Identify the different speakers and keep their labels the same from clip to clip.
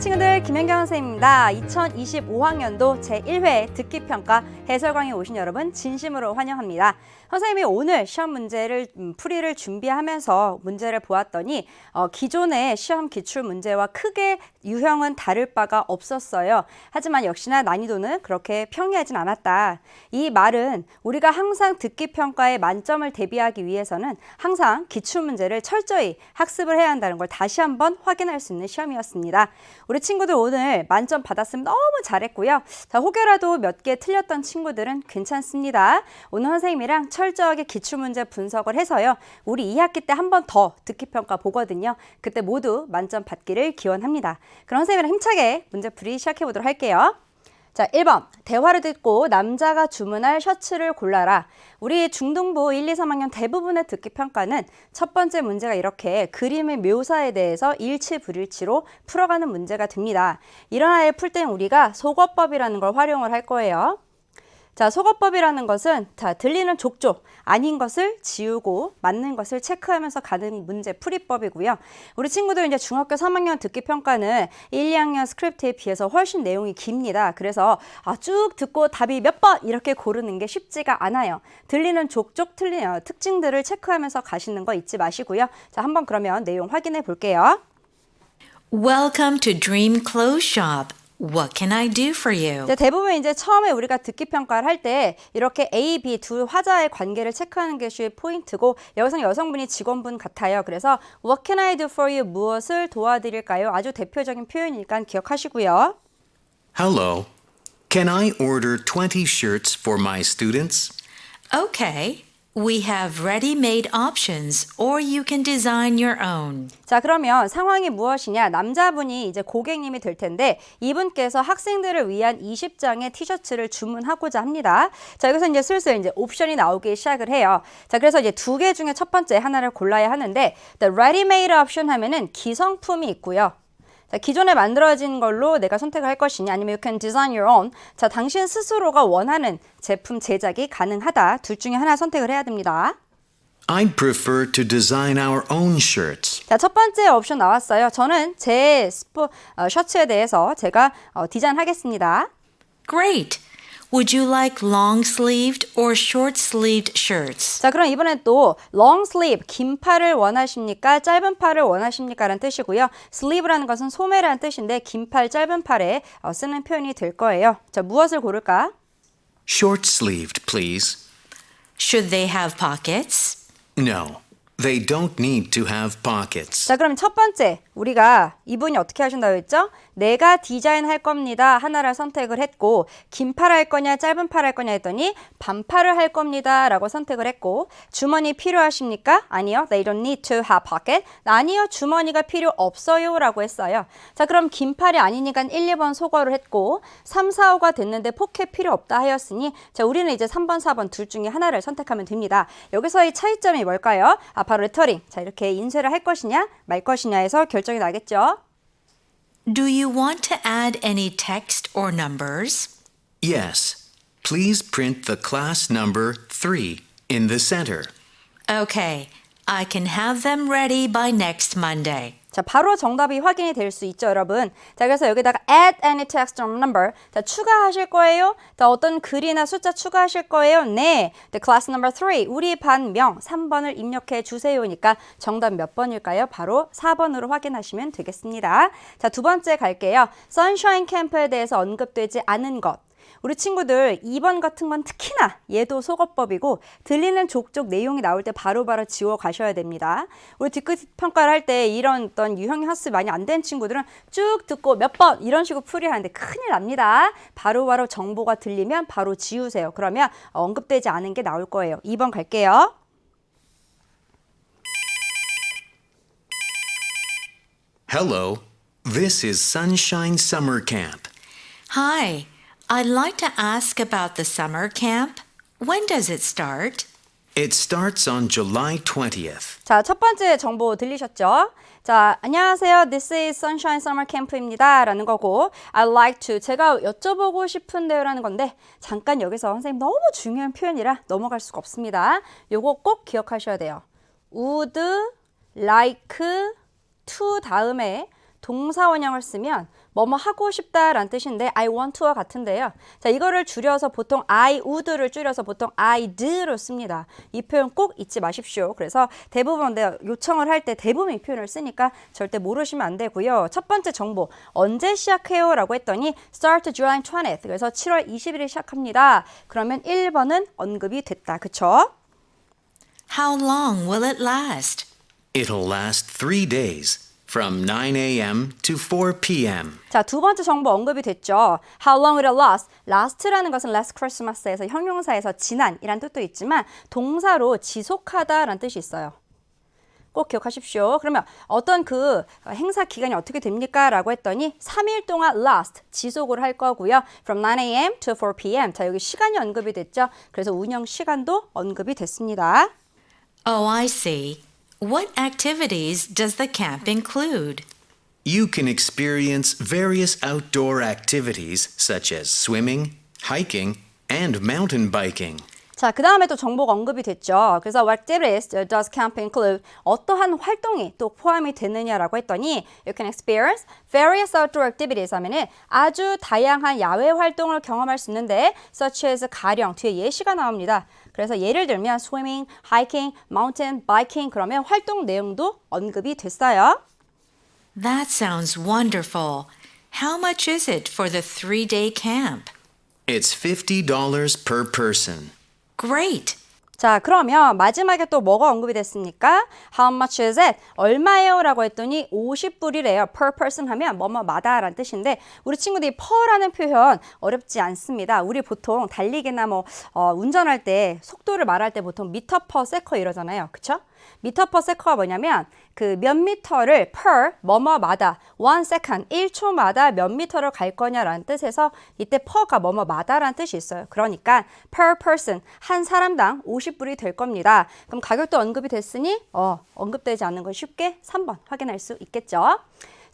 Speaker 1: 친구들 김현경 선생님입니다. 2025학년도 제1회 듣기평가 해설강에 오신 여러분 진심으로 환영합니다. 선생님이 오늘 시험 문제를 음, 풀이를 준비하면서 문제를 보았더니 어, 기존의 시험 기출 문제와 크게 유형은 다를 바가 없었어요. 하지만 역시나 난이도는 그렇게 평이하진 않았다. 이 말은 우리가 항상 듣기평가에 만점을 대비하기 위해서는 항상 기출 문제를 철저히 학습을 해야 한다는 걸 다시 한번 확인할 수 있는 시험이었습니다. 우리 친구들 오늘 만점 받았으면 너무 잘했고요. 자, 혹여라도 몇 개 틀렸던 친구들은 괜찮습니다. 오늘 선생님이랑 철저하게 기출문제 분석을 해서요. 우리 2학기 때 한 번 더 듣기평가 보거든요. 그때 모두 만점 받기를 기원합니다. 그럼 선생님이랑 힘차게 문제풀이 시작해 보도록 할게요. 자, 1번. 대화를 듣고 남자가 주문할 셔츠를 골라라. 우리 중등부 1, 2, 3학년 대부분의 듣기 평가는 첫 번째 문제가 이렇게 그림의 묘사에 대해서 일치 불일치로 풀어가는 문제가 됩니다. 이런 아이를 풀 때는 우리가 속어법이라는 걸 활용을 할 거예요. 자, 속어법이라는 것은 자, 들리는 족족 아닌 것을 지우고 맞는 것을 체크하면서 가는 문제 풀이법이고요. 우리 친구들 이제 중학교 3학년 듣기 평가는 1, 2학년 스크립트에 비해서 훨씬 내용이 깁니다. 그래서 아, 쭉 듣고 답이 몇 번 이렇게 고르는 게 쉽지가 않아요. 들리는 족족 틀린 어, 특징들을 체크하면서 가시는 거 잊지 마시고요. 자, 한번 그러면 내용 확인해 볼게요.
Speaker 2: Welcome to Dream Clothes Shop. What can I do for you?
Speaker 1: 이제 대부분 이제 처음에 우리가 듣기 평가를 할 때 이렇게 A, B 두 화자의 관계를 체크하는 것이 포인트고 여기서는 여성분이 직원분 같아요. 그래서 What can I do for you? 무엇을 도와드릴까요? 아주 대표적인 표현이니까 기억하시고요.
Speaker 3: Hello. Can I order 20 shirts for my students?
Speaker 2: Okay. We have ready-made options or you can design your own.
Speaker 1: 자, 그러면 상황이 무엇이냐? 남자분이 이제 고객님이 될 텐데 이분께서 학생들을 위한 20장의 티셔츠를 주문하고자 합니다. 자, 여기서 이제 슬슬 이제 옵션이 나오기 시작을 해요. 자, 그래서 이제 두 개 중에 첫 번째 하나를 골라야 하는데 the ready-made option 하면은 기성품이 있고요. 자, 기존에 만들어진 걸로 내가 선택을 할 것이냐 아니면 you can design your own. 자, 당신 스스로가 원하는 제품 제작이 가능하다. 둘 중에 하나 선택을 해야 됩니다.
Speaker 3: I'd prefer to design our own shirts.
Speaker 1: 자, 첫 번째 옵션 나왔어요. 저는 제 스포 어, 셔츠에 대해서 제가 어, 디자인하겠습니다.
Speaker 2: Great. Would you like long-sleeved or short-sleeved shirts?
Speaker 1: 자, 그럼 이번엔 또 long sleeve, 긴 팔을 원하십니까? 짧은 팔을 원하십니까? 라는 뜻이고요. sleeve라는 것은 소매라는 뜻인데 긴 팔, 짧은 팔에 어, 쓰는 표현이 될 거예요. 자, 무엇을 고를까?
Speaker 3: Short sleeved, please.
Speaker 2: Should they have pockets?
Speaker 3: No, they don't need to have pockets.
Speaker 1: 자, 그럼 첫 번째, 우리가 이분이 어떻게 하신다고 했죠? 내가 디자인할 겁니다. 하나를 선택을 했고, 긴팔 할 거냐, 짧은 팔 할 거냐 했더니, 반팔을 할 겁니다. 라고 선택을 했고, 주머니 필요하십니까? 아니요. They don't need to have pocket. 아니요. 주머니가 필요 없어요. 라고 했어요. 자, 그럼 긴 팔이 아니니까 1, 2번 소거를 했고, 3, 4, 5가 됐는데 포켓 필요 없다 하였으니, 자, 우리는 이제 3번, 4번 둘 중에 하나를 선택하면 됩니다. 여기서의 차이점이 뭘까요? 아, 바로 레터링. 자, 이렇게 인쇄를 할 것이냐, 말 것이냐에서 결정이 나겠죠.
Speaker 2: Do you want to add any text or numbers?
Speaker 3: Yes. Please print the class number 3 in the center.
Speaker 2: Okay. I can have them ready by next Monday.
Speaker 1: 자, 바로 정답이 확인이 될 수 있죠, 여러분. 자, 그래서 여기다가 add any text or number. 자, 추가하실 거예요? 자, 어떤 글이나 숫자 추가하실 거예요? 네. The class number 3. 우리 반 명 3번을 입력해 주세요니까 정답 몇 번일까요? 바로 4번으로 확인하시면 되겠습니다. 자, 두 번째 갈게요. 선샤인 캠프에 대해서 언급되지 않은 것. 우리 친구들 2번 같은 건 특히나 얘도 속어법이고 들리는 족족 내용이 나올 때 바로바로 지워 가셔야 됩니다. 우리 뒷끝 평가를 할 때 이런 어떤 유형이 학습이 많이 안 된 친구들은 쭉 듣고 몇 번 이런 식으로 풀이하는데 큰일 납니다. 바로바로 정보가 들리면 바로 지우세요. 그러면 언급되지 않은 게 나올 거예요. 2번 갈게요.
Speaker 3: Hello. This is Sunshine Summer Camp.
Speaker 2: Hi. I'd like to ask about the summer camp. When does it start?
Speaker 3: It starts on July 20th.
Speaker 1: 자, 첫 번째 정보 들리셨죠? 자, 안녕하세요. This is Sunshine Summer Camp입니다. 라는 거고, I'd like to. 제가 여쭤보고 싶은데요. 라는 건데, 잠깐 여기서 선생님 너무 중요한 표현이라 넘어갈 수가 없습니다. 요거 꼭 기억하셔야 돼요. would, like, to 다음에 동사 원형을 쓰면 뭐뭐 하고 싶다라는 뜻인데 I want to와 같은데요. 자, 이거를 줄여서 보통 I would를 줄여서 보통 I'd로 씁니다. 이 표현 꼭 잊지 마십시오. 그래서 대부분 내가 요청을 할 때 대부분 이 표현을 쓰니까 절대 모르시면 안 되고요. 첫 번째 정보 언제 시작해요? 라고 했더니 start July 20th 그래서 7월 20일에 시작합니다. 그러면 1번은 언급이 됐다. 그쵸?
Speaker 2: How long will it last?
Speaker 3: It'll last three days, from 9 a.m. to 4 p.m.
Speaker 1: 자, 두 번째 정보 언급이 됐죠. How long will it last? last라는 것은 last Christmas에서 형용사에서 지난이란 뜻도 있지만 동사로 지속하다라는 뜻이 있어요. 꼭 기억하십시오. 그러면 어떤 그 행사 기간이 어떻게 됩니까? 라고 했더니 3일 동안 last 지속을 할 거고요. From 9am to 4pm. 자, 여기 시간이 언급이 됐죠. 그래서 운영 시간도 언급이 됐습니다.
Speaker 2: Oh, I see. What activities does the camp include?
Speaker 3: You can experience various outdoor activities such as swimming, hiking, and mountain biking.
Speaker 1: 자, 그 다음에 또 정보가 언급이 됐죠. 그래서 what activities does camp include? 어떠한 활동이 또 포함이 되느냐라고 했더니 you can experience various outdoor activities 하면은 아주 다양한 야외 활동을 경험할 수 있는데 such as 가령 뒤에 예시가 나옵니다. 그래서 예를 들면 swimming, hiking, mountain biking 그러면 활동 내용도 언급이 됐어요.
Speaker 2: That sounds wonderful. How much is it for the three day camp?
Speaker 3: It's $50 per person.
Speaker 2: Great.
Speaker 1: 자, 그러면 마지막에 또 뭐가 언급이 됐습니까? How much is it? 얼마예요? 라고 했더니 50불이래요. Per person 하면 뭐뭐마다 라는 뜻인데 우리 친구들이 per라는 표현 어렵지 않습니다. 우리 보통 달리기나 뭐 어, 운전할 때 속도를 말할 때 보통 미터 per 세커 이러잖아요. 그쵸? 미터 per 세커가 뭐냐면 그 몇 미터를 per 뭐뭐마다 one second 1초마다 몇 미터를 갈 거냐라는 뜻에서 이때 per가 뭐뭐마다라는 뜻이 있어요. 그러니까 per person 한 사람당 50불이 될 겁니다. 그럼 가격도 언급이 됐으니 어, 언급되지 않는 건 쉽게 3번 확인할 수 있겠죠.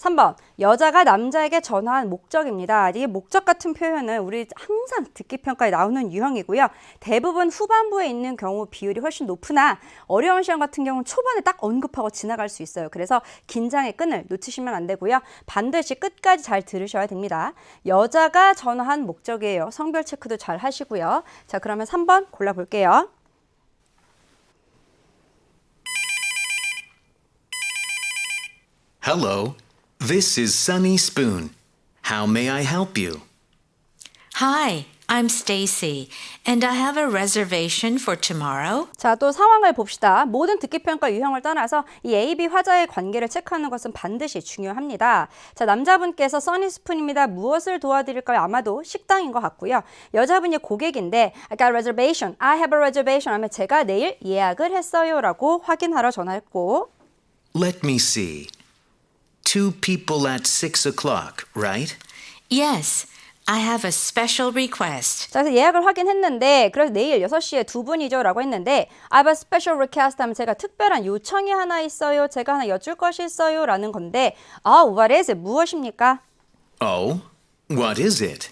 Speaker 1: 3번 여자가 남자에게 전화한 목적입니다. 이게 목적 같은 표현은 우리 항상 듣기 평가에 나오는 유형이고요. 대부분 후반부에 있는 경우 비율이 훨씬 높으나 어려운 시험 같은 경우는 초반에 딱 언급하고 지나갈 수 있어요. 그래서 긴장의 끈을 놓치시면 안 되고요. 반드시 끝까지 잘 들으셔야 됩니다. 여자가 전화한 목적이에요. 성별 체크도 잘 하시고요. 자, 그러면 3번 골라볼게요.
Speaker 3: Hello, this is Sunny Spoon. How may I help you?
Speaker 2: Hi, I'm Stacy, and I have a reservation for tomorrow.
Speaker 1: 자, 또 상황을 봅시다. 모든 듣기 평가 유형을 떠나서 이 A, B 화자의 관계를 체크하는 것은 반드시 중요합니다. 자, 남자분께서 써니스푼입니다. 무엇을 도와드릴까요? 아마도 식당인 것 같고요. 여자분이 고객인데 I got a reservation. I have a reservation 하면 제가 내일 예약을 했어요라고 확인하러 전화했고
Speaker 3: Let me see. Two people at 6 o'clock, right?
Speaker 2: Yes, I have a special request.
Speaker 1: 자, 그래서 예약을 확인했는데 그래서 내일 6시에 두 분이죠 라고 했는데 I have a special request 하면 제가 특별한 요청이 하나 있어요. 제가 하나 여쭐 것이 있어요 라는 건데 아, what is it? 무엇입니까?
Speaker 3: Oh, what is it?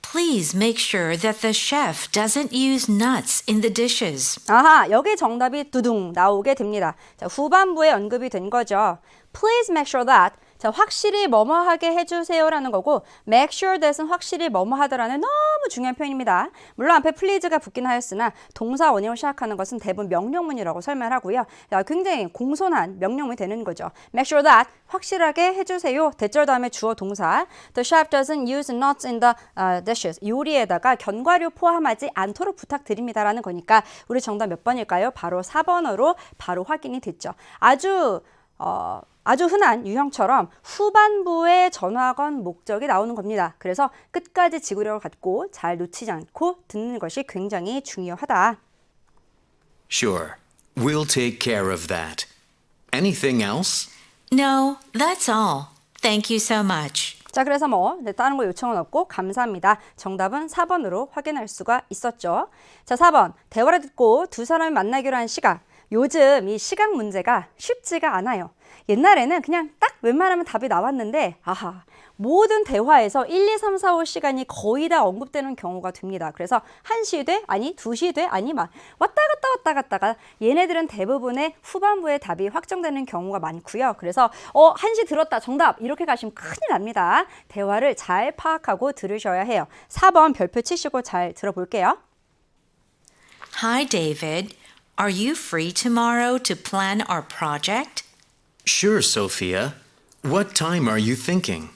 Speaker 2: Please make sure that the chef doesn't use nuts in the dishes.
Speaker 1: 아하, 여기 정답이 두둥 나오게 됩니다. 자, 후반부에 언급이 된 거죠. Please make sure that 자, 확실히 뭐뭐 하게 해주세요라는 거고 make sure that은 확실히 뭐뭐 하더라는 너무 중요한 표현입니다. 물론 앞에 please가 붙긴 하였으나 동사 원형을 시작하는 것은 대부분 명령문이라고 설명을 하고요. 자, 굉장히 공손한 명령문이 되는 거죠. make sure that 확실하게 해주세요. 대절 다음에 주어 동사. The chef doesn't use nuts in the uh, dishes. 요리에다가 견과류 포함하지 않도록 부탁드립니다라는 거니까 우리 정답 몇 번일까요? 바로 4번으로 바로 확인이 됐죠. 아주 어, 아주 흔한 유형처럼 후반부에 전화건 목적이 나오는 겁니다. 그래서 끝까지 지구력을 갖고 잘 놓치지 않고 듣는 것이 굉장히 중요하다.
Speaker 3: Sure, we'll take care of that. Anything else?
Speaker 2: No, that's all. Thank you so much.
Speaker 1: 자, 그래서 뭐 네, 다른 거 요청은 없고 감사합니다. 정답은 4번으로 확인할 수가 있었죠. 자, 4번. 대화를 듣고 두 사람이 만나기로 한 시각. 요즘 이 시각 문제가 쉽지가 않아요. 옛날에는 그냥 딱 웬만하면 답이 나왔는데, 아하, 모든 대화에서 1, 2, 3, 4, 5 시간이 거의 다 언급되는 경우가 됩니다. 그래서 1시 돼? 아니 2시 돼? 아니 막 왔다 갔다 왔다 갔다가 얘네들은 대부분의 후반부에 답이 확정되는 경우가 많고요. 그래서 어 1시 들었다 정답 이렇게 가시면 큰일 납니다. 대화를 잘 파악하고 들으셔야 해요. 4번 별표 치시고 잘 들어볼게요.
Speaker 2: Hi, David. Are you free tomorrow to plan our project?
Speaker 3: Sure, Sophia. What time are you thinking?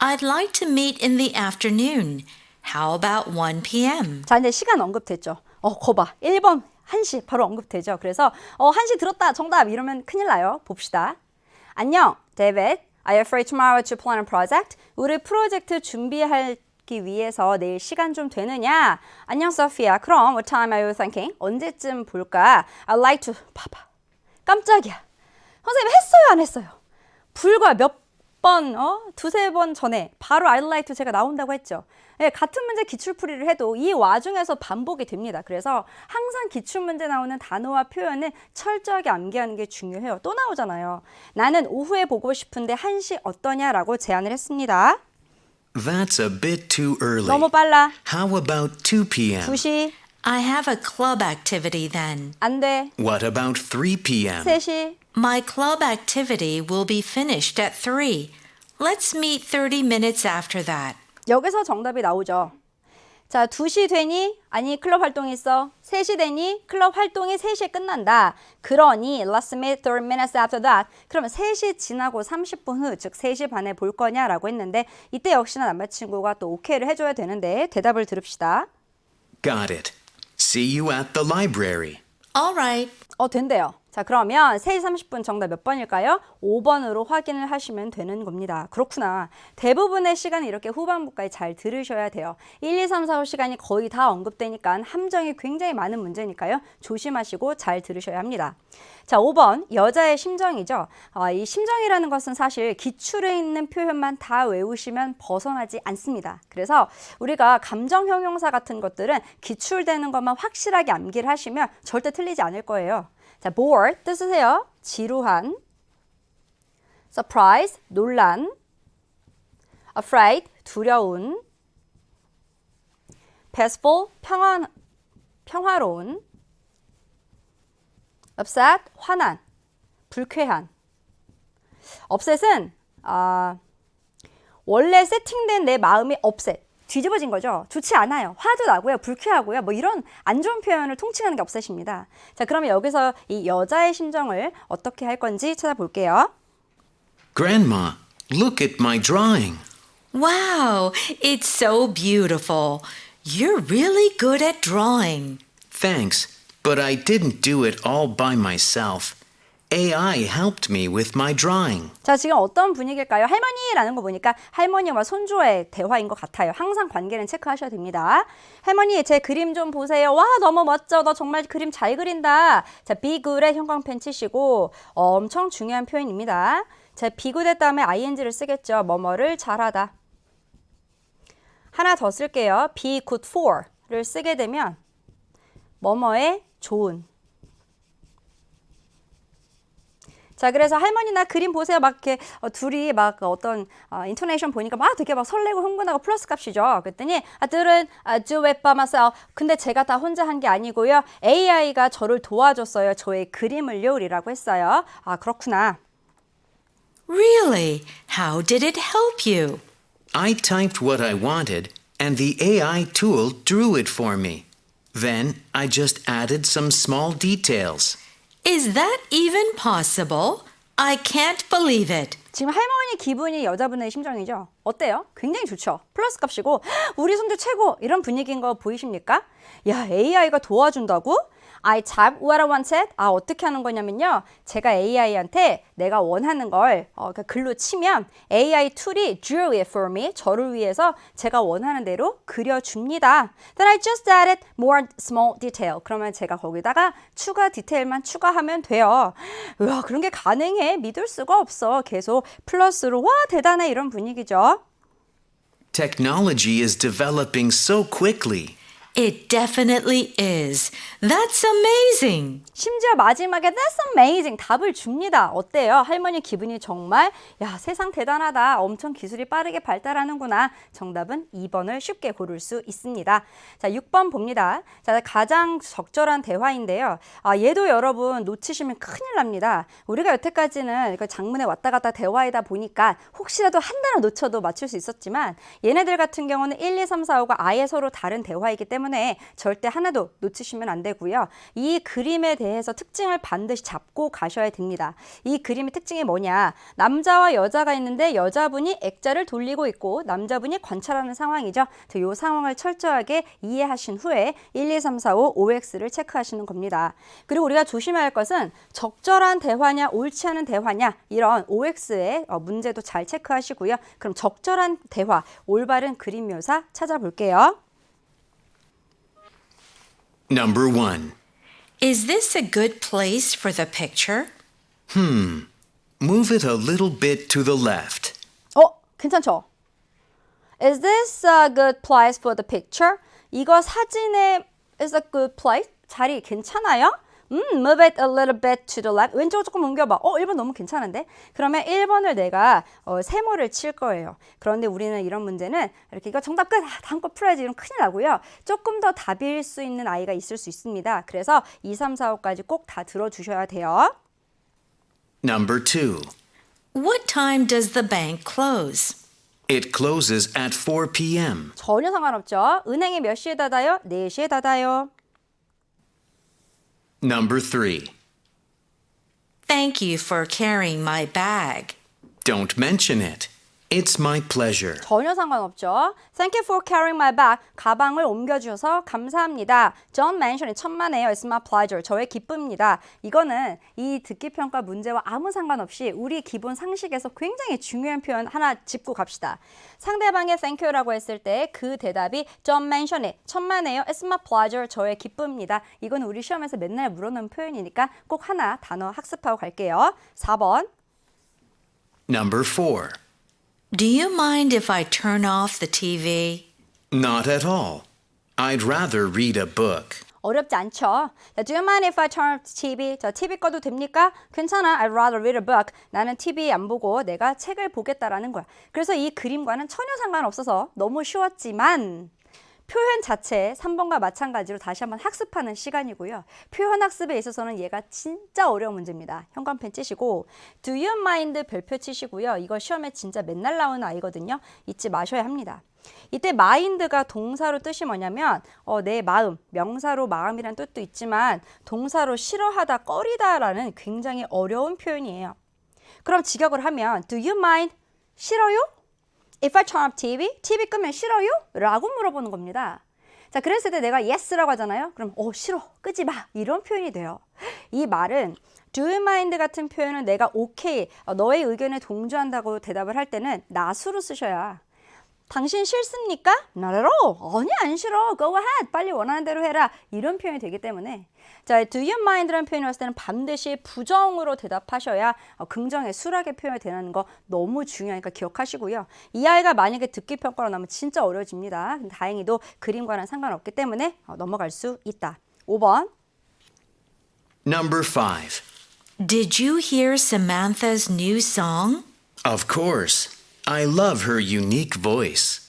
Speaker 2: I'd like to meet in the afternoon. How about 1 p.m.?
Speaker 1: 자, 이제 시간 언급됐죠. 어, 거봐. 1번 1시 바로 언급되죠. 그래서 어, 1시 들었다. 정답 이러면 큰일 나요. 봅시다. 안녕, 데이빗. Are you free tomorrow to plan a project? 우리 프로젝트 준비 하기 위해서 내일 시간 좀 되느냐? 안녕, 소피아. 그럼 what time are you thinking? 언제쯤 볼까? I'd like to 봐봐. 깜짝이야. 선생님 했어요, 안 했어요? 불과 몇 번, 어? 두세 번 전에 바로 I'd like to 제가 나온다고 했죠. 예, 같은 문제 기출풀이를 해도 이 와중에서 반복이 됩니다. 그래서 항상 기출문제 나오는 단어와 표현은 철저하게 암기하는 게 중요해요. 또 나오잖아요. 나는 오후에 보고 싶은데 1시 어떠냐라고 제안을 했습니다.
Speaker 3: That's a bit too early.
Speaker 1: 너무 빨라.
Speaker 3: How about 2 p.m.?
Speaker 1: 2시,
Speaker 2: I have a club activity then.
Speaker 1: 안 돼.
Speaker 3: What about 3 p.m.?
Speaker 1: 3시,
Speaker 2: My club activity will be finished at 3. Let's meet 30 minutes after that.
Speaker 1: 여기서 정답이 나오죠. 자, 2시 되니? 아니, 클럽 활동이 있어. 3시 되니? 클럽 활동이 3시에 끝난다. 그러니, let's meet 30 minutes after that. 그러면 3시 지나고 30분 후, 즉 3시 반에 볼 거냐라고 했는데, 이때 역시나 남자친구가 또 오케이를 해줘야 되는데, 대답을 들읍시다.
Speaker 3: Got it. See you at the library.
Speaker 2: All right.
Speaker 1: 어, 된대요. 자, 그러면 3시 30분 정답 몇 번일까요? 5번으로 확인을 하시면 되는 겁니다. 그렇구나. 대부분의 시간은 이렇게 후반부까지 잘 들으셔야 돼요. 1, 2, 3, 4, 5 시간이 거의 다 언급되니까 함정이 굉장히 많은 문제니까요. 조심하시고 잘 들으셔야 합니다. 자, 5번. 여자의 심정이죠. 아, 이 심정이라는 것은 사실 기출에 있는 표현만 다 외우시면 벗어나지 않습니다. 그래서 우리가 감정 형용사 같은 것들은 기출되는 것만 확실하게 암기를 하시면 절대 틀리지 않을 거예요. 자, bored 뜻으세요. 지루한. surprise 놀란. afraid 두려운. peaceful 평안 평화로운. upset 화난. 불쾌한. upset은 아 원래 세팅된 내 마음이 업셋 뒤집어진 거죠. 좋지 않아요. 화도 나고요. 불쾌하고요. 뭐 이런 안 좋은 표현을 통칭하는 게 업셋입니다. 자, 그러면 여기서 이 여자의 심정을 어떻게 할 건지 찾아볼게요.
Speaker 3: Grandma, look at my drawing.
Speaker 2: Wow, it's so beautiful. You're really good at drawing.
Speaker 3: Thanks, but I didn't do it all by myself. AI helped me with my drawing.
Speaker 1: 자, 지금 어떤 분위기일까요? 할머니라는 거 보니까 할머니와 손주의 대화인 것 같아요. 항상 관계는 체크하셔야 됩니다. 할머니, 제 그림 좀 보세요. 와, 너무 멋져. 너 정말 그림 잘 그린다. 자, good에 형광펜 치시고 어, 엄청 중요한 표현입니다. 자, good 다음에 ing를 쓰겠죠. 뭐뭐를 잘하다. 하나 더 쓸게요. be good for를 쓰게 되면 뭐뭐에 좋은 자, 그래서 할머니나 그림 보세요. 막 이렇게 어, 둘이 막 어떤 어, 인토네이션 보니까 막 되게 막 설레고 흥분하고 플러스 값이죠. 그랬더니 아들은 아, by myself. 근데 제가 다 혼자 한 게 아니고요. AI가 저를 도와줬어요. 저의 그림을요.이라고 했어요. 아, 그렇구나.
Speaker 2: Really? How did it help you?
Speaker 3: I typed what I wanted, and the AI tool drew it for me. Then I just added some small details.
Speaker 2: Is that even possible? I can't believe it.
Speaker 1: 지금 할머니 기분이 여자분의 심정이죠. 어때요? 굉장히 좋죠. 플러스 값이고 우리 손주 최고 이런 분위기인 거 보이십니까? 야 AI가 도와준다고? I type what I wanted. 아 어떻게 하는 거냐면요. 제가 AI한테 내가 원하는 걸 어, 그 글로 치면 AI 툴이 drew it for me. 저를 위해서 제가 원하는 대로 그려줍니다. Then I just added more small detail. 그러면 제가 거기다가 추가 디테일만 추가하면 돼요. 와 그런 게 가능해. 믿을 수가 없어. 계속 플러스로 와 대단해 이런 분위기죠.
Speaker 3: Technology is developing so quickly.
Speaker 2: It definitely is. That's amazing.
Speaker 1: 심지어 마지막에 That's amazing 답을 줍니다. 어때요? 할머니 기분이 정말 야 세상 대단하다. 엄청 기술이 빠르게 발달하는구나. 정답은 2번을 쉽게 고를 수 있습니다. 자 6번 봅니다. 자 가장 적절한 대화인데요. 아 얘도 여러분 놓치시면 큰일 납니다. 우리가 여태까지는 그 장문에 왔다 갔다 대화이다 보니까 혹시라도 한 단어 놓쳐도 맞출 수 있었지만 얘네들 같은 경우는 1, 2, 3, 4, 5가 아예 서로 다른 대화이기 때문에 절대 하나도 놓치시면 안 되고요. 이 그림에 대해서 특징을 반드시 잡고 가셔야 됩니다. 이 그림의 특징이 뭐냐? 남자와 여자가 있는데 여자분이 액자를 돌리고 있고 남자분이 관찰하는 상황이죠. 이 상황을 철저하게 이해하신 후에 1, 2, 3, 4, 5, OX를 체크하시는 겁니다. 그리고 우리가 조심해야 할 것은 적절한 대화냐 옳지 않은 대화냐 이런 OX의 어, 문제도 잘 체크하시고요. 그럼 적절한 대화, 올바른 그림 묘사 찾아볼게요.
Speaker 3: Number one.
Speaker 2: Is this a good place for the picture?
Speaker 3: Move it a little bit to the left.
Speaker 1: 어, 괜찮죠? Is this a good place for the picture? 이거 사진에 is a good place? 자리 괜찮아요? 음, move it a little bit to the left. 왼쪽으로 조금 옮겨봐. 어, 1번 너무 괜찮은데? 그러면 1번을 내가 어, 세모를 칠 거예요. 그런데 우리는 이런 문제는 이렇게 이거 정답 끝! 아, 다음 거 풀어야지. 이러면 큰일 나고요. 조금 더 답일 수 있는 아이가 있을 수 있습니다. 그래서 2, 3, 4, 5까지 꼭 다 들어주셔야 돼요.
Speaker 3: Number two.
Speaker 2: What time does the bank close?
Speaker 3: It closes at 4 p.m.
Speaker 1: 전혀 상관없죠. 은행이 몇 시에 닫아요? 4시에 닫아요.
Speaker 3: Number three.
Speaker 2: Thank you for carrying my bag.
Speaker 3: Don't mention it. It's my pleasure.
Speaker 1: 전혀 상관없죠. Thank you for carrying my bag. 가방을 옮겨주셔서 감사합니다. John mention이 천만에요. It's my pleasure. 저의 기쁨입니다. 이거는 이 듣기 평가 문제와 아무 상관없이 우리 기본 상식에서 굉장히 중요한 표현 하나 짚고 갑시다. 상대방의 thank you라고 했을 때 그 대답이 John mention이 천만에요. It's my pleasure. 저의 기쁨입니다. 이거는 우리 시험에서 맨날 물어놓은 표현이니까 꼭 하나 단어 학습하고 갈게요. 4번.
Speaker 3: Number four.
Speaker 2: Do you mind if I turn off the TV?
Speaker 3: Not at all. I'd rather read a book.
Speaker 1: 어렵지 않죠? 자, Do you mind if I turn off the TV? 저 TV 꺼도 됩니까? 괜찮아. I'd rather read a book. 나는 TV 안 보고 내가 책을 보겠다라는 거야. 그래서 이 그림과는 전혀 상관없어서 너무 쉬웠지만 표현 자체 3번과 마찬가지로 다시 한번 학습하는 시간이고요. 표현 학습에 있어서는 얘가 진짜 어려운 문제입니다. 현관펜 찌시고 Do you mind 별표 치시고요. 이거 시험에 진짜 맨날 나오는 아이거든요. 잊지 마셔야 합니다. 이때 마인드가 동사로 뜻이 뭐냐면 어, 내 마음, 명사로 마음이란 뜻도 있지만 동사로 싫어하다, 꺼리다라는 굉장히 어려운 표현이에요. 그럼 직역을 하면 Do you mind? 싫어요? If I turn off TV? TV 끄면 싫어요? 라고 물어보는 겁니다. 자, 그랬을 때 내가 yes라고 하잖아요. 그럼 어 싫어, 끄지 마 이런 표현이 돼요. 이 말은 do you mind 같은 표현은 내가 오케이, 어, 너의 의견에 동조한다고 대답을 할 때는 나수로 쓰셔야 당신 싫습니까? Not at all. 아니 안 싫어. Go ahead. 빨리 원하는 대로 해라. 이런 표현이 되기 때문에 자, do you mind라는 표현이 왔을 때는 반드시 부정으로 대답하셔야 어, 긍정의 수락의 표현이 되는 거 너무 중요하니까 기억하시고요. 이 아이가 만약에 듣기 평가로 나면 진짜 어려워집니다. 근데 다행히도 그림과는 상관없기 때문에 어, 넘어갈 수 있다. 5번.
Speaker 3: Number five.
Speaker 2: Did you hear Samantha's new song?
Speaker 3: Of course. I love her unique voice.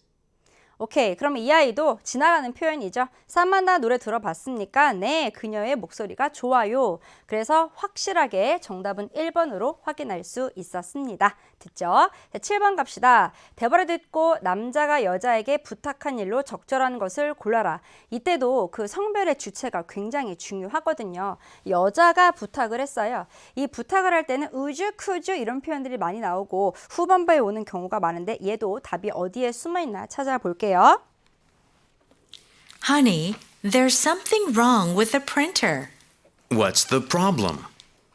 Speaker 1: 오케이. 그럼 이 아이도 지나가는 표현이죠. 사만나 노래 들어봤습니까? 네, 그녀의 목소리가 좋아요. 그래서 확실하게 정답은 1번으로 확인할 수 있었습니다. 듣죠? 자, 7번 갑시다. 대화를 듣고 남자가 여자에게 부탁한 일로 적절한 것을 골라라. 이때도 그 성별의 주체가 굉장히 중요하거든요. 여자가 부탁을 했어요. 이 부탁을 할 때는 우주, 쿠주 이런 표현들이 많이 나오고 후반부에 오는 경우가 많은데 얘도 답이 어디에 숨어 있나 찾아볼게요.
Speaker 2: Honey, there's something wrong with the printer.
Speaker 3: What's the problem?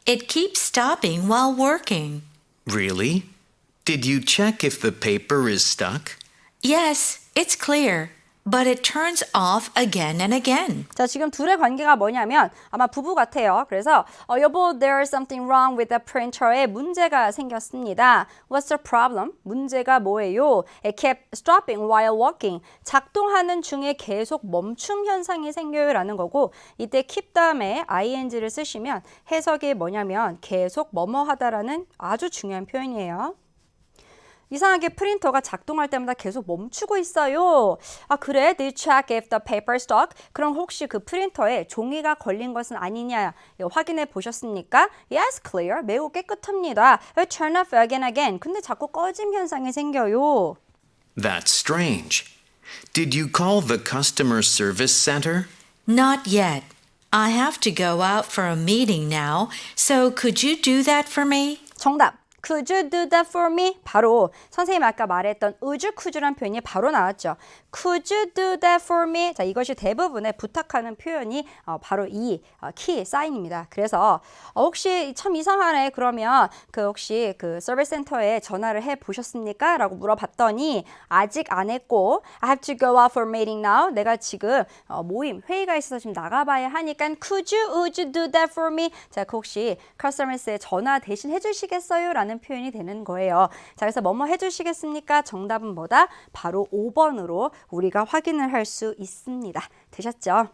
Speaker 2: It keeps stopping while working.
Speaker 3: Really? Did you check if the paper is stuck?
Speaker 2: Yes, it's clear, but it turns off again and again.
Speaker 1: 자, 지금 둘의 관계가 뭐냐면 아마 부부 같아요. 그래서 어, 여보, there's something wrong with the printer에 문제가 생겼습니다. What's the problem? 문제가 뭐예요? It kept stopping while walking. 작동하는 중에 계속 멈춤 현상이 생겨요라는 거고 이때 keep 다음에 ing를 쓰시면 해석이 뭐냐면 계속 뭐뭐하다라는 아주 중요한 표현이에요. 이상하게 프린터가 작동할 때마다 계속 멈추고 있어요. 아 그래? Did you check if the paper stuck? 그럼 혹시 그 프린터에 종이가 걸린 것은 아니냐 확인해 보셨습니까? Yes, clear. 매우 깨끗합니다. Turn off again again. 근데 자꾸 꺼짐 현상이 생겨요.
Speaker 3: That's strange. Did you call the customer service center?
Speaker 2: Not yet. I have to go out for a meeting now, so could you do that for me?
Speaker 1: 정답. Could you do that for me? 바로 선생님 아까 말했던 우주 쿠주란 표현이 바로 나왔죠. Could you do that for me? 자, 이것이 대부분의 부탁하는 표현이 어, 바로 이 어, 키 사인입니다. 그래서 어, 혹시 참 이상하네. 그러면 그 혹시 그 서비스 센터에 전화를 해 보셨습니까? 라고 물어봤더니 아직 안 했고 I have to go out for meeting now. 내가 지금 어, 모임 회의가 있어서 지금 나가봐야 하니까 Could you, would you do that for me? 자, 그 혹시 커스터머스에 전화 대신 해 주시겠어요? 라는 표현이 되는 거예요. 자, 그래서 뭐뭐 해주시겠습니까? 정답은 뭐다? 바로 5번으로 우리가 확인을 할 수 있습니다. 되셨죠?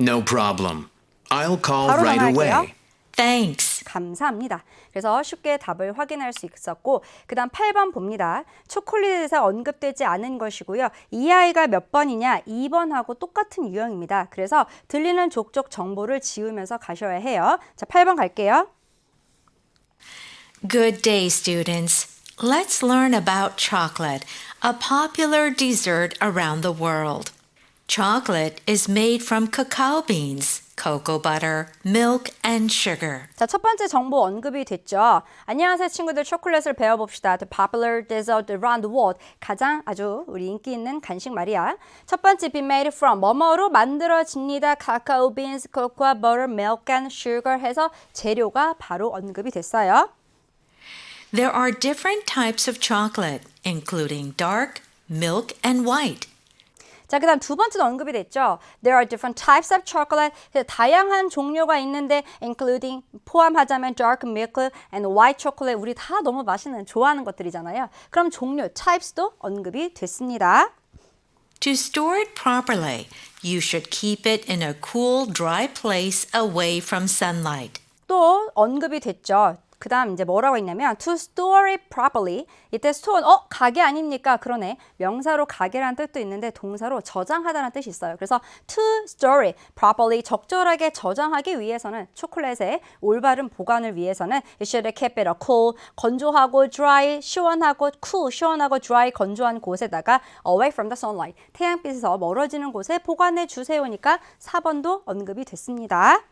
Speaker 3: No problem. I'll call
Speaker 1: 바로
Speaker 3: right
Speaker 1: 전화할게요.
Speaker 3: away.
Speaker 2: Thanks.
Speaker 1: 감사합니다. 그래서 쉽게 답을 확인할 수 있었고 그다음 8번 봅니다. 초콜릿에 언급되지 않은 것이고요. 이 아이가 몇 번이냐? 2번하고 똑같은 유형입니다. 그래서 들리는 족족 정보를 지우면서 가셔야 해요. 자, 8번 갈게요.
Speaker 2: Good day, students. Let's learn about chocolate, a popular dessert around the world. Chocolate is made from cacao beans, cocoa butter, milk, and sugar.
Speaker 1: 자, 첫 번째 정보 언급이 됐죠. 안녕하세요, 친구들. 초콜릿을 배워봅시다. The popular dessert around the world. 가장 아주 우리 인기 있는 간식 말이야. 첫 번째, be made from. 뭐뭐로 만들어집니다. 카카오 beans, cocoa butter, milk and sugar 해서 재료가 바로 언급이 됐어요.
Speaker 2: There are different types of chocolate, including dark, milk, and white.
Speaker 1: 자, 그 다음 두 번째도 언급이 됐죠. There are different types of chocolate. 그래서 다양한 종류가 있는데, including 포함하자면 dark milk and white chocolate. 우리 다 너무 맛있는, 좋아하는 것들이잖아요. 그럼 종류, types도 언급이 됐습니다.
Speaker 2: To store it properly, you should keep it in a cool, dry place away from sunlight.
Speaker 1: 또 언급이 됐죠. 그 다음 이제 뭐라고 했냐면 to store it properly. 이때 store 어 가게 아닙니까? 그러네. 명사로 가게라는 뜻도 있는데 동사로 저장하다는 뜻이 있어요. 그래서 to store it properly 적절하게 저장하기 위해서는 초콜릿의 올바른 보관을 위해서는 you should keep it a cool 건조하고 dry 시원하고 cool 시원하고 dry 건조한 곳에다가 away from the sunlight 태양빛에서 멀어지는 곳에 보관해 주세요니까 4번도 언급이 됐습니다.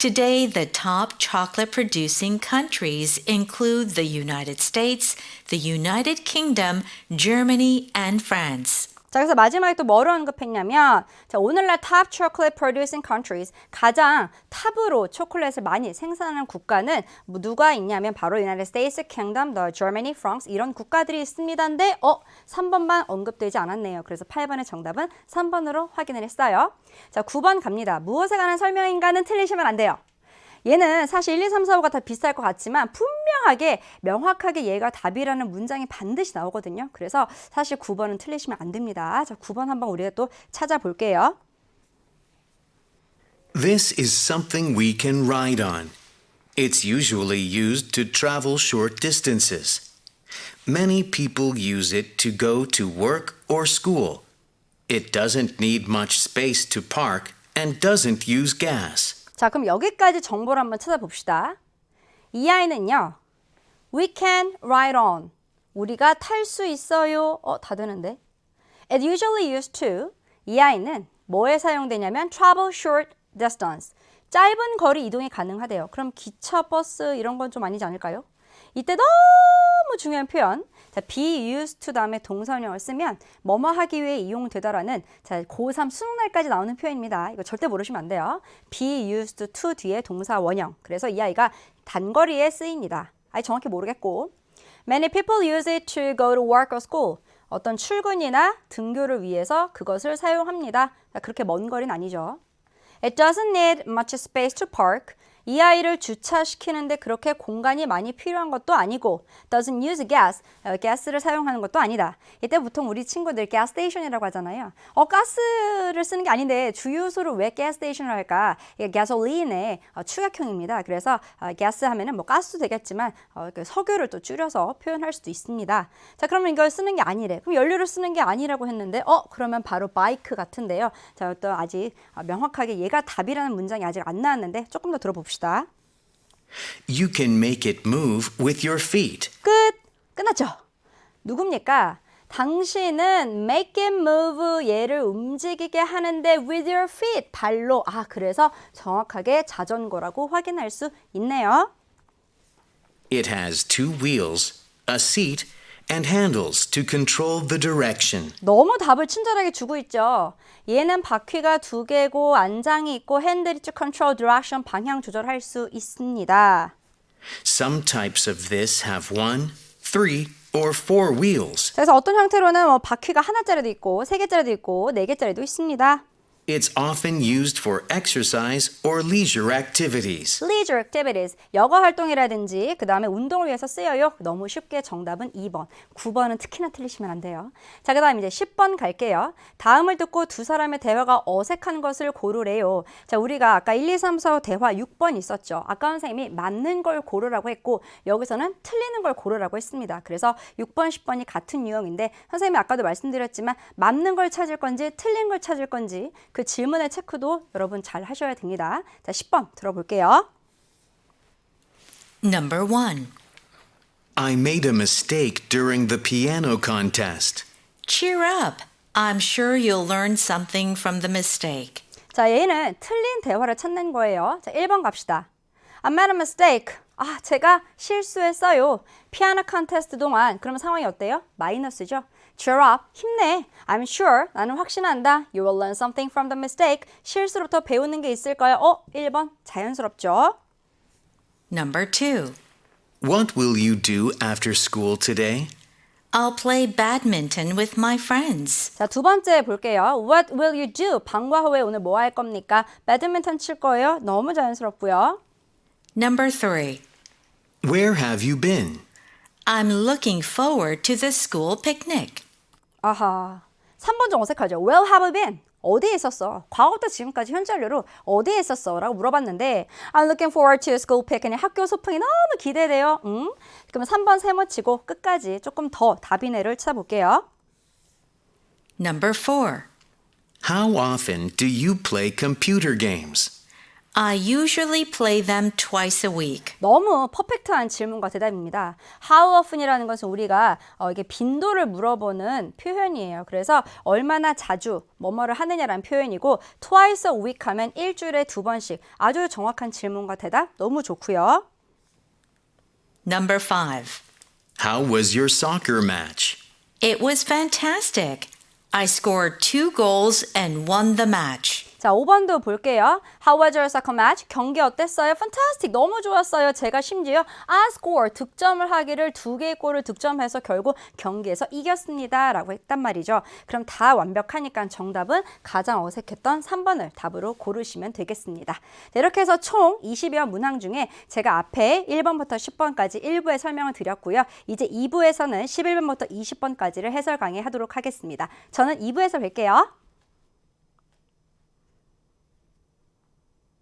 Speaker 2: Today, the top chocolate producing countries include the United States, the United Kingdom, Germany, and France.
Speaker 1: 자, 그래서 마지막에 또 뭐를 언급했냐면, 자, 오늘날 top chocolate producing countries, 가장 탑으로 초콜릿을 많이 생산하는 국가는 뭐 누가 있냐면 바로 United States, Kingdom, the Germany, France 이런 국가들이 있습니다인데, 어, 3번만 언급되지 않았네요. 그래서 8번의 정답은 3번으로 확인을 했어요. 자, 9번 갑니다. 무엇에 관한 설명인가는 틀리시면 안 돼요. 얘는 사실 1, 2, 3, 4, 5가 다 비슷할 것 같지만 분명하게 명확하게 얘가 답이라는 문장이 반드시 나오거든요. 그래서 사실 9번은 틀리시면 안 됩니다. 자, 9번 한번 우리가 또 찾아볼게요.
Speaker 3: This is something we can ride on. It's usually used to travel short distances. Many people use it to go to work or school. It doesn't need much space to park and doesn't use gas.
Speaker 1: 자, 그럼 여기까지 정보를 한번 찾아봅시다. 이 아이는요. We can ride on. 우리가 탈 수 있어요. 어, 다 되는데. It usually used to. 이 아이는 뭐에 사용되냐면 travel short distance. 짧은 거리 이동이 가능하대요. 그럼 기차, 버스 이런 건 좀 아니지 않을까요? 이때 너무 중요한 표현. 자, be used to 다음에 동사원형을 쓰면 뭐뭐 하기 위해 이용되다라는 자, 고3 수능 날까지 나오는 표현입니다. 이거 절대 모르시면 안 돼요. be used to 뒤에 동사 원형. 그래서 이 아이가 단거리에 쓰입니다. 아니 정확히 모르겠고. Many people use it to go to work or school. 어떤 출근이나 등교를 위해서 그것을 사용합니다. 자, 그렇게 먼 거리는 아니죠. It doesn't need much space to park. 이 아이를 주차시키는데 그렇게 공간이 많이 필요한 것도 아니고 doesn't use gas. 어, 가스를 사용하는 것도 아니다. 이때 보통 우리 친구들 gas station이라고 하잖아요. 어 가스를 쓰는 게 아닌데 주유소를 왜 gas station을 할까? 이게 gasoline의 어, 축약형입니다. 그래서 어, gas 하면은 뭐 가스도 되겠지만 어, 그 석유를 또 줄여서 표현할 수도 있습니다. 자 그러면 이걸 쓰는 게 아니래. 그럼 연료를 쓰는 게 아니라고 했는데 어 그러면 바로 바이크 같은데요. 자 또 아직 어, 명확하게 얘가 답이라는 문장이 아직 안 나왔는데 조금 더 들어봅시다.
Speaker 3: You can make it move with your feet.
Speaker 1: 끝! 끝났죠? 누굽니까? 당신은 make it move 얘를 움직이게 하는데 with your feet 발로 아 그래서 정확하게 자전거라고 확인할 수 있네요.
Speaker 3: It has two wheels, a seat, and handles to control the direction.
Speaker 1: 너무 답을 친절하게 주고 있죠. 얘는 바퀴가 두 개고 안장이 있고 핸들이 쭉 control direction 방향 조절할 수 있습니다.
Speaker 3: Some types of this have one, three, or four wheels.
Speaker 1: 그래서 어떤 형태로는 뭐 바퀴가 하나짜리도 있고 세 개짜리도 있고 네 개짜리도 있습니다.
Speaker 3: It's often used for exercise or leisure activities.
Speaker 1: leisure activities, 여가 활동이라든지 그 다음에 운동을 위해서 쓰여요. 너무 쉽게 정답은 2번. 9번은 특히나 틀리시면 안 돼요. 자, 그 다음 이제 10번 갈게요. 다음을 듣고 두 사람의 대화가 어색한 것을 고르래요. 자, 우리가 아까 1, 2, 3, 4 대화 6번 있었죠. 아까 선생님이 맞는 걸 고르라고 했고 여기서는 틀리는 걸 고르라고 했습니다. 그래서 6번, 10번이 같은 유형인데 선생님이 아까도 말씀드렸지만 맞는 걸 찾을 건지 틀린 걸 찾을 건지 그 질문의 체크도 여러분 잘 하셔야 됩니다. 자, 10번 들어볼게요.
Speaker 2: Number 1.
Speaker 3: I made a mistake during the piano contest.
Speaker 2: Cheer up. I'm sure you'll learn something from the mistake.
Speaker 1: 자, 얘는 틀린 대화를 찾는 거예요. 자, 1번 갑시다. I made a mistake. 아, 제가 실수했어요. 피아노 컨테스트 동안. 그러면 상황이 어때요? 마이너스죠. Cheer up. 힘내. I'm sure. 나는 확신한다. You will learn something from the mistake. 실수로부터 배우는 게 있을 거예요. 어, 1번. 자연스럽죠.
Speaker 2: Number 2.
Speaker 3: What will you do after school today?
Speaker 2: I'll play badminton with my friends.
Speaker 1: 자, 두 번째 볼게요. What will you do? 방과 후에 오늘 뭐 할 겁니까? 배드민턴 칠 거예요. 너무 자연스럽고요.
Speaker 2: Number 3.
Speaker 3: Where have you been?
Speaker 2: I'm looking forward to the school picnic.
Speaker 1: 아하. 3번 좀 어색하죠. Where have you been? 어디에 있었어? 과거부터 지금까지 현재 완료로 어디에 있었어? 라고 물어봤는데 I'm looking forward to school picnic. 학교 소풍이 너무 기대돼요. 응? 그러면 3번 세모 치고 끝까지 조금 더 답이네를 찾아볼게요.
Speaker 2: Number 4.
Speaker 3: How often do you play computer games?
Speaker 2: I usually play them twice a week.
Speaker 1: 너무 퍼펙트한 질문과 대답입니다. How often이라는 것은 우리가 어, 이게 빈도를 물어보는 표현이에요. 그래서 얼마나 자주 뭐뭐를 하느냐라는 표현이고 twice a week 하면 일주일에 두 번씩 아주 정확한 질문과 대답 너무 좋고요.
Speaker 2: Number 5.
Speaker 3: How was your soccer match?
Speaker 2: It was fantastic. I scored two goals and won the match.
Speaker 1: 자, 5번도 볼게요. How was your soccer match? 경기 어땠어요? Fantastic. 너무 좋았어요. 제가 심지어 I score 득점을 하기를 두 개의 골을 득점해서 결국 경기에서 이겼습니다. 라고 했단 말이죠. 그럼 다 완벽하니까 정답은 가장 어색했던 3번을 답으로 고르시면 되겠습니다. 자, 이렇게 해서 총 20여 문항 중에 제가 앞에 1번부터 10번까지 일부에 설명을 드렸고요. 이제 2부에서는 11번부터 20번까지를 해설 강의하도록 하겠습니다. 저는 2부에서 뵐게요.